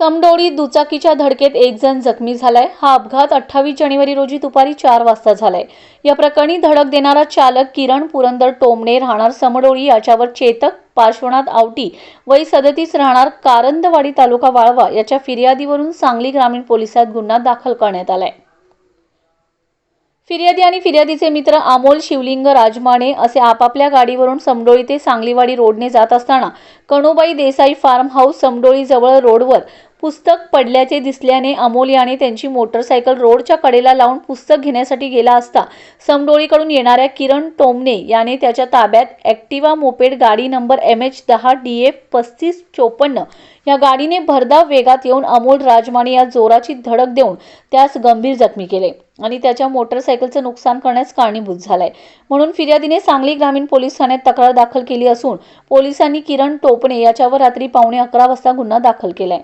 समडोळी दुचाकीच्या धडकेत एक जण जखमी झालाय. हा अपघात अठ्ठावीस जानेवारी रोजी दुपारी चार वाजता झालाय. या प्रकरणी धडक देणारा चालक किरण पुरंदर टोमणे राहणार समडोळी याच्यावर चेतक पार्श्वनाथ आवटी वय सदतीस राहणार कारंदवाडी तालुका वाळवा याच्या फिर्यादीवरून सांगली ग्रामीण पोलिसात गुन्हा दाखल करण्यात आलाय. फिर्यादी आणि फिर्यादीचे मित्र अमोल शिवलिंग राजमाने असे आपापल्या गाडीवरून समडोळी ते सांगलीवाडी रोडने जात असताना कणुबाई देसाई फार्म हाऊस समडोळी जवळ रोडवर पुस्तक पडल्याचे दिसल्याने अमोल याने त्यांची मोटरसायकल रोडच्या कडेला लावून पुस्तक घेण्यासाठी गेला असता समडोळीकडून येणाऱ्या किरण टोमने याने त्याच्या ताब्यात ॲक्टिवा मोपेड गाडी नंबर एम एच दहा डी एफ पस्तीस चोपन्न या गाडीने भरधाव वेगात येऊन अमोल राजमाने या जोराची धडक देऊन त्यास गंभीर जखमी केले आणि त्याच्या मोटरसायकलचं नुकसान करण्यास कारणीभूत झालाय. म्हणून फिर्यादीने सांगली ग्रामीण पोलीस ठाण्यात तक्रार दाखल केली असून पोलिसांनी किरण टोपणे याच्यावर रात्री पावणे अकरा वाजता गुन्हा दाखल केलाय.